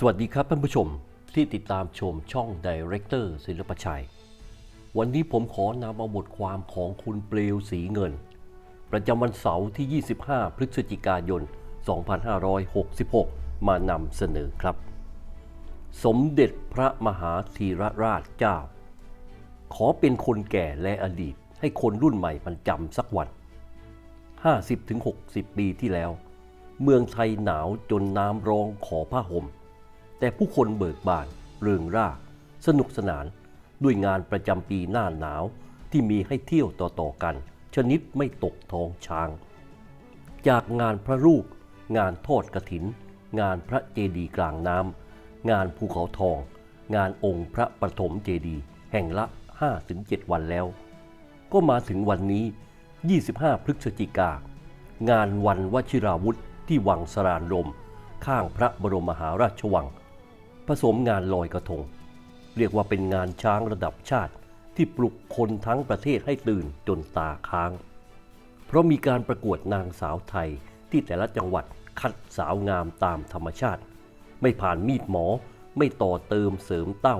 สวัสดีครับท่านผู้ชมที่ติดตามชมช่องดีเรคเตอร์ศิลปชัย วันนี้ผมขอนำเอาบทความของคุณเปลวสีเงิน ประจำวันเสาร์ที่ 25 พฤศจิกายน 2566 มานำเสนอครับ สมเด็จพระมหาธีรราชเจ้า ขอเป็นคนแก่และอดีตให้คนรุ่นใหม่มันจำสักวัน 50-60 ปีที่แล้ว เมืองไทยหนาวจนน้ำร้องขอผ้าห่ม แต่ผู้คนเบิกบาน เริงร่า สนุกสนาน ด้วยงานประจำปีหน้าหนาวที่มีให้เที่ยวต่อๆกัน ชนิดไม่ตกท้องช้าง จากงานพระรูปงานทอดกระถิน งานพระเจดีย์กลางน้ำงานภูเขาทอง งานองค์พระปฐมเจดีย์แห่งละ 5-7 วันแล้ว ก็มาถึงวันนี้ 25 พฤศจิกา งานวันวชิราวุธที่วังสรานรมข้างพระบรมมหาราชวัง ผสมงานลอยกระทง เรียกว่าเป็นงานช้างระดับชาติที่ปลุกคนทั้งประเทศให้ตื่นจนตาค้าง เพราะมีการประกวดนางสาวไทยที่แต่ละจังหวัดคัดสาวงามตามธรรมชาติ ไม่ผ่านมีดหมอ ไม่ต่อเติมเสริมเต้า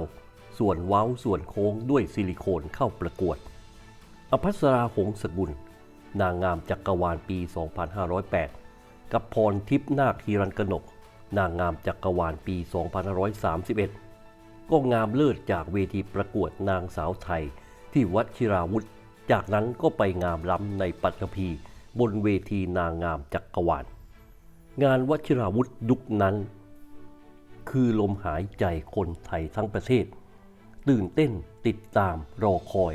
ส่วนเว้าส่วนโค้งด้วยซิลิโคนเข้าประกวด อภัสราหงสกุล นางงามจักรวาลปี 2508 กับพรทิพย์นาคฮีรันกนก นางงามจักรวาลปี 2531 ก็งามเลิศจากเวทีประกวดนางสาวไทยที่วัดชิราวุธ จากนั้นก็ไปงามล้ำในปัตตภีบนเวทีนางงามจักรวาล งานวัชิราวุธยุคนั้น คือลมหายใจคนไทยทั้งประเทศ ตื่นเต้นติดตามรอคอย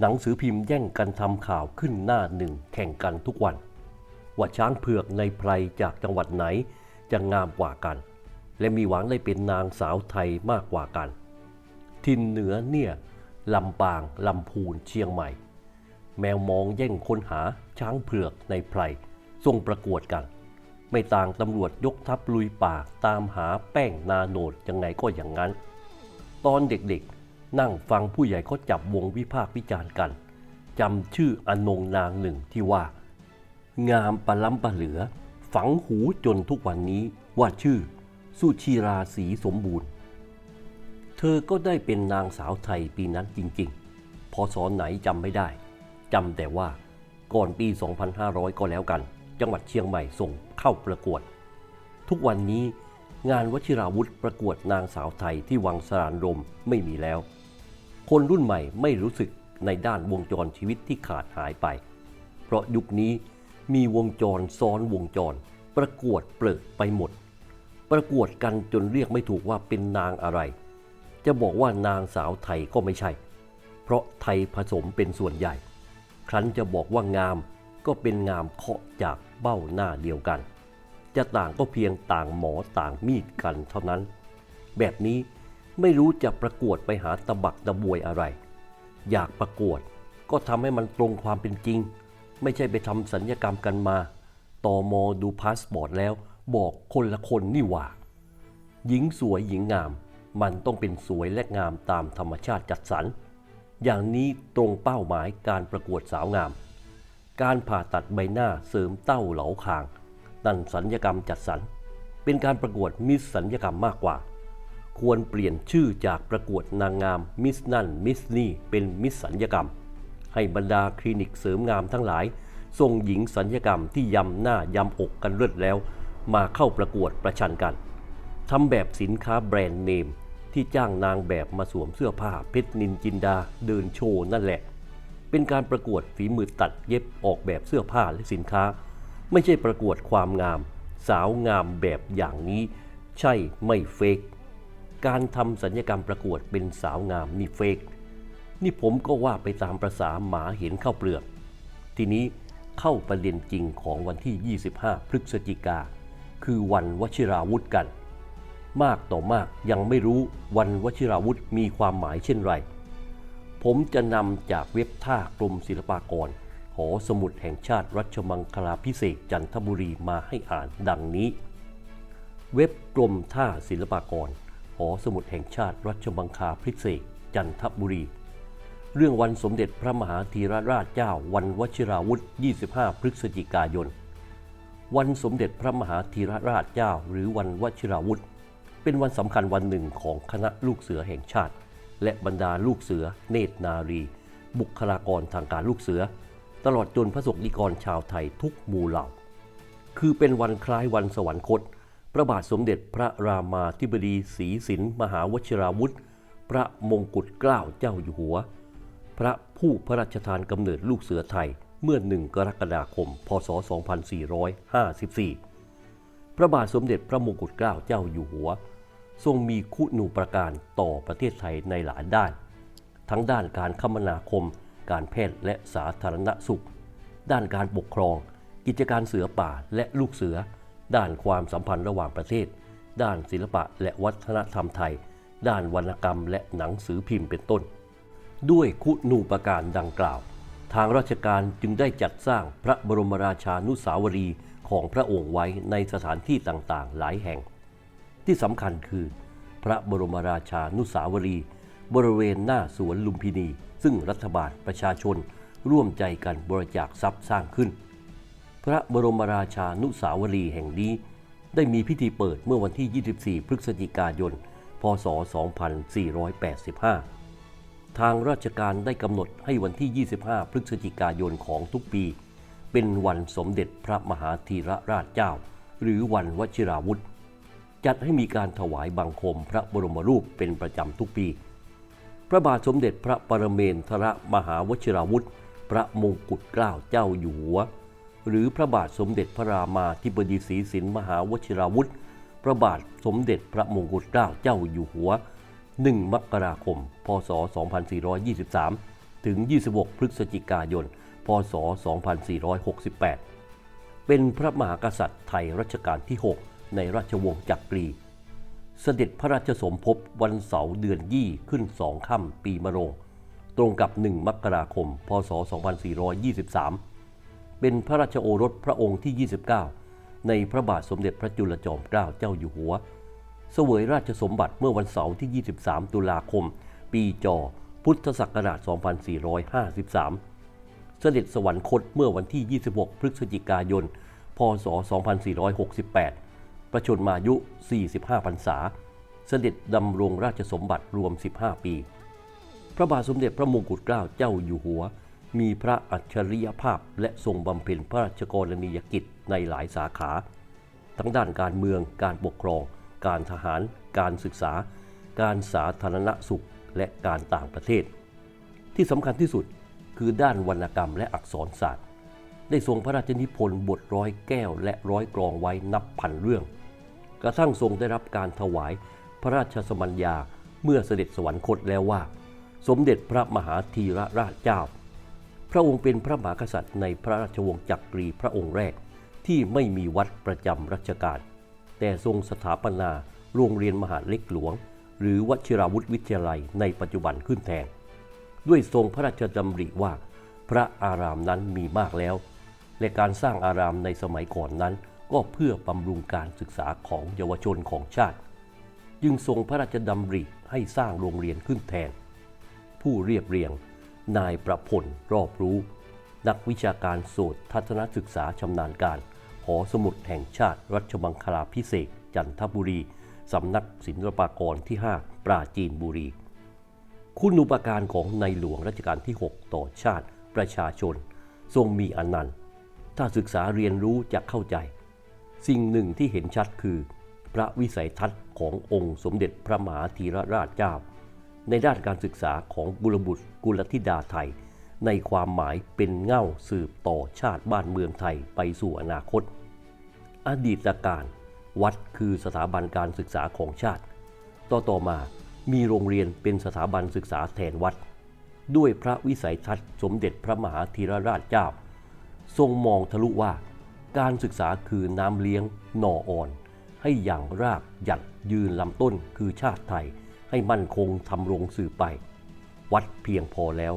หนังสือพิมพ์แย่งกันทำข่าวขึ้นหน้าหนึ่งแข่งกันทุกวัน ว่าช้างเผือกในไพรจากจังหวัดไหน จะงามกว่ากัน และมีหวังได้เป็นนางสาวไทยมากกว่ากัน ทินเหนือเนี่ยลำปางลำพูนเชียงใหม่ แมวมองแย่งค้นหาช้างเผือกในไพรส่งประกวดกัน ไม่ต่างตำรวจยกทัพลุยป่าตามหาแป้งนาโนดยังไงก็อย่างนั้น ตอนเด็กๆ นั่งฟังผู้ใหญ่เขาจับวงวิพากษ์วิจารณ์กันจำชื่ออนงนางหนึ่งที่ว่า งามปะล้ำปะเหลือ ฝังหูจนทุกวันนี้ว่าชื่อ สุชีราศีสมบูรณ์ เธอก็ได้เป็นนางสาวไทยปีนั้นจริงๆ พอสอนไหนจำไม่ได้จำแต่ว่าก่อนปี 2500 ก็แล้วกัน จังหวัดเชียงใหม่ส่งเข้าประกวด ทุกวันนี้งานวชิราวุธประกวดนางสาวไทยที่วังสรานรมไม่มีแล้ว คนรุ่นใหม่ไม่รู้สึกในด้านวงจรชีวิตที่ขาดหายไป เพราะยุคนี้ มีวงจรซ้อนวงจร ประกวดเปลิดไปหมด ประกวดกันจนเรียกไม่ถูกว่าเป็นนางอะไร จะบอกว่านางสาวไทยก็ไม่ใช่ เพราะไทยผสมเป็นส่วนใหญ่ ครั้นจะบอกว่างามก็เป็นงามเคาะจากเบ้าหน้าเดียวกัน จะต่างก็เพียงต่างหมอต่างมีดกันเท่านั้น แบบนี้ไม่รู้จะประกวดไปหาตะบักตะบวยอะไร อยากประกวดก็ทำให้มันตรงความเป็นจริง ไม่ใช่ไปทำสัญญกรรมกันมาตอมอดูพาสปอร์ตแล้ว บอกคนละคนนี่หว่า หญิงสวยหญิงงาม มันต้องเป็นสวยและงามตามธรรมชาติจัดสรร อย่างนี้ตรงเป้าหมายการประกวดสาวงาม การผ่าตัดใบหน้าเสริมเต้าเหลาคาง นั่นสัญญกรรมจัดสรร เป็นการประกวดมิสสัญญกรรมมากกว่า ควรเปลี่ยนชื่อจากประกวดนางงามมิสนั่นมิสนี่เป็นมิสสัญญกรรม ให้บรรดาคลินิกเสริมงามทั้งหลาย ส่งหญิงสัญญกรรมที่ยำหน้ายำอกกันเลือดแล้ว มาเข้าประกวดประชันกันทำแบบสินค้าแบรนด์เนม ที่จ้างนางแบบมาสวมเสื้อผ้าเพชรนินจินดาเดินโชว์นั่นแหละ เป็นการประกวดฝีมือตัดเย็บออกแบบเสื้อผ้าและสินค้า ไม่ใช่ประกวดความงาม สาวงามแบบอย่างนี้ ใช่ไม่เฟกการทำสัญญกรรมประกวดเป็นสาวงามนี่เฟก นี่ผมก็ว่าไปตามประษาหมาเห็นข้าวเปลือก ทีนี้เข้าประเด็นจริงของวันที่ 25 พฤศจิกา คือวันวชิราวุธกัน มากต่อมากยังไม่รู้วันวชิราวุธมีความหมายเช่นไร ผมจะนำจากเว็บท่ากรมศิลปากร หอสมุดแห่งชาติรัชมังคลาพิเศษจันทบุรีมาให้อ่านดังนี้ เว็บกรมท่าศิลปากร หอสมุดแห่งชาติรัชมังคลาพิเศษจันทบุรี เรื่องวันสมเด็จพระมหาธีรราชเจ้าวันวชิราวุธ 25 พฤศจิกายน วันสมเด็จพระมหาธีรราชเจ้า หรือวันวชิราวุธ เป็นวันสำคัญวันหนึ่งของคณะลูกเสือแห่งชาติ และบรรดาลูกเสือ เนตรนารี บุคลากรทางการลูกเสือ ตลอดจนพระสงฆ์นิกรชาวไทยทุกหมู่เหล่า คือเป็นวันคล้ายวันสวรรคต พระบาทสมเด็จพระรามาธิบดีศรีสินมหาวชิราวุธ พระมงกุฎเกล้าเจ้าอยู่หัว พระผู้พระราชทานกำเนิดลูกเสือไทยเมื่อ 1 กรกฎาคม พศ 2454 พระบาทสมเด็จพระมงกุฎเกล้าเจ้าอยู่หัว ทรงมีคุณูประการต่อประเทศไทยในหลายด้าน ทั้งด้านการคมนาคม การแพทย์และสาธารณสุข ด้านการปกครอง กิจการเสือป่าและลูกเสือ ด้านความสัมพันธ์ระหว่างประเทศ ด้านศิลปะและวัฒนธรรมไทย ด้านวรรณกรรมและหนังสือพิมพ์เป็นต้น ด้วยคุณูปการดังกล่าว ทางราชการจึงได้จัดสร้างพระบรมราชานุสาวรีของพระองค์ไว้ในสถานที่ต่างๆ หลายแห่ง ที่สำคัญคือ พระบรมราชานุสาวรี บริเวณหน้าสวนลุมพินี ซึ่งรัฐบาลประชาชนร่วมใจกันบริจาคทรัพย์สร้างขึ้น พระบรมราชานุสาวรีแห่งนี้ ได้มีพิธีเปิดเมื่อวันที่ 24 พฤศจิกายน พศ 2485 ทางราชการได้กำหนดให้วันที่ 25 พฤศจิกายนของทุกปี เป็นวันสมเด็จพระมหาธีรราชเจ้า หรือวันวชิราวุธ จัดให้มีการถวายบังคมพระบรมรูปเป็นประจำทุกปี พระบาทสมเด็จพระปรเมนทรมหาวชิราวุธ พระมงกุฎเกล้าเจ้าอยู่หัว หรือพระบาทสมเด็จพระรามาธิบดีศรีสินมหาวชิราวุธ พระบาทสมเด็จพระมงกุฎเกล้าเจ้าอยู่หัว 1 มกราคม พศ 2423 ถึง 26 พฤศจิกายน พศ 2468 เป็นพระมหากษัตริย์ไทยรัชกาลที่ 6 ในราชวงศ์จักรี เสด็จพระราชสมภพวันเสาร์เดือนยี่ขึ้นสองค่ำปีมะโรง ตรงกับ 1 มกราคม พศ 2423 เป็นพระราชโอรสพระองค์ที่ 29 ในพระบาทสมเด็จพระจุลจอมเกล้าเจ้าอยู่หัว เสวยราชสมบัติเมื่อวันเสาร์ที่ 23 ตุลาคม ปีจอ พุทธศักราช 2453 เสด็จสวรรคตเมื่อวันที่ 26 พฤศจิกายน พศ 2468 ประชนมายุ 45 พรรษา เสด็จดำรงราชสมบัติรวม 15 ปี พระบาทสมเด็จพระมงกุฎเกล้าเจ้าอยู่หัว มีพระอัจฉริยภาพและทรงบำเพ็ญพระราชกรณียกิจในหลายสาขา ทั้งด้านการเมือง การปกครอง การทหาร การศึกษา การสาธารณสุข และการต่างประเทศ ที่สำคัญที่สุดคือด้านวรรณกรรมและอักษรศาสตร์ ได้ทรงพระราชนิพนธ์บทร้อยแก้วและร้อยกรองไว้นับพันเรื่อง กระทั่งทรงได้รับการถวายพระราชสมัญญาเมื่อเสด็จสวรรคตแล้วว่า สมเด็จพระมหาธีรราชเจ้า พระองค์เป็นพระมหากษัตริย์ในพระราชวงศ์จักรีพระองค์แรกที่ไม่มีวัดประจำรัชกาล แต่ทรงสถาปนาโรงเรียนมหาเล็กหลวง หรือวชิราวุธวิทยาลัยในปัจจุบันขึ้นแทน ด้วยทรงพระราชดำริว่า พระอารามนั้นมีมากแล้ว และการสร้างอารามในสมัยก่อนนั้น ก็เพื่อบำรุงการศึกษาของเยาวชนของชาติ จึงทรงพระราชดำริให้สร้างโรงเรียนขึ้นแทน ผู้เรียบเรียง นายประพลรอบรู้ นักวิชาการโสตทัศนศึกษาชำนาญการ หอสมุดแห่งชาติรัชมังคลาพิเศษจันทบุรี สำนักศิลปากรที่ 5 ปราจีนบุรี คุณูปการของในหลวงรัชกาลที่ 6 ต่อชาติประชาชน ทรงมีอนันต์ ถ้าศึกษาเรียนรู้จะเข้าใจ สิ่งหนึ่งที่เห็นชัดคือ พระวิสัยทัศน์ขององค์สมเด็จพระมหาธีรราชเจ้า ในด้านการศึกษาของกุลบุตรกุลธิดาไทย ในความหมายเป็นเง่าสืบต่อชาติบ้านเมืองไทยไปสู่อนาคต อดีตการวัดคือสถาบันการศึกษาของชาติ ต่อต่อมามีโรงเรียนเป็นสถาบันศึกษาแทนวัด ด้วยพระวิสัยทัศน์สมเด็จพระมหาธีรราชเจ้า ทรงมองทะลุว่า การศึกษาคือน้ำเลี้ยงหน่ออ่อน ให้อย่างรากหยัดยืนลำต้นคือชาติไทย ให้มั่นคงทำรงสืบไป วัดเพียงพอแล้ว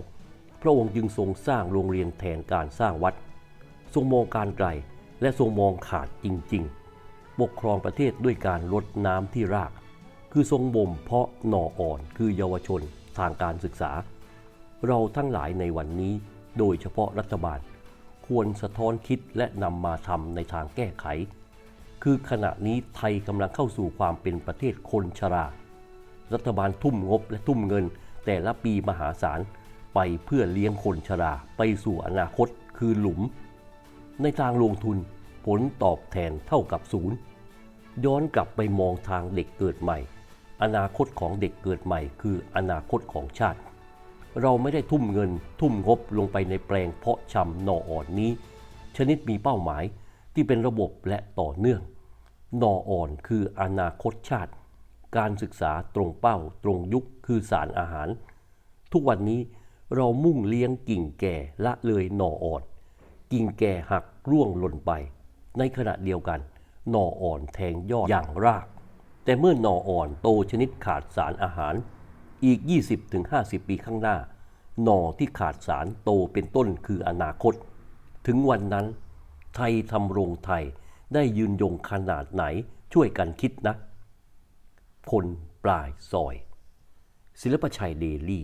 พระองค์จึงทรงสร้างโรงเรียนแทนการสร้างวัด ทรงมองการไกลและทรงมองขาดจริง ๆ ปกครองประเทศด้วยการลดน้ำที่ราก คือทรงบ่มเพาะหน่ออ่อนคือเยาวชนทางการศึกษา เราทั้งหลายในวันนี้โดยเฉพาะรัฐบาล ควรสะท้อนคิดและนำมาทำในทางแก้ไข คือขณะนี้ไทยกำลังเข้าสู่ความเป็นประเทศคนชรา รัฐบาลทุ่มงบและทุ่มเงินแต่ละปีมหาศาล ไปเพื่อเลี้ยงคนชราไปสู่อนาคตคือหลุม ในทางลงทุนผลตอบแทนเท่ากับศูนย์ย้อนกลับไปมองทางเด็กเกิดใหม่ อนาคตของเด็กเกิดใหม่ คืออนาคตของชาติ เราไม่ได้ทุ่มเงิน ทุ่มงบลงไปในแปลงเพาะชำหน่ออ่อนนี้ ชนิดมีเป้าหมายที่เป็นระบบและต่อเนื่องหน่ออ่อนคืออนาคตชาติ การศึกษาตรงเป้าตรงยุคคือสารอาหาร ทุกวันนี้ เรามุ่งเลี้ยงกิ่งแก่ละเลยหน่ออ่อน กิ่งแก่หักร่วงหล่นไป ในขณะเดียวกัน หน่ออ่อนแทงยอดอย่างราก แต่เมื่อหน่ออ่อนโตชนิดขาดสารอาหาร อีก 20-50 ปีข้างหน้า หน่อที่ขาดสารโตเป็นต้นคืออนาคต ถึงวันนั้น ไทยทำโรงไทยได้ยืนยงขนาดไหนช่วยกันคิดนะ คนปลายซอย ศิลปชัยเดลี่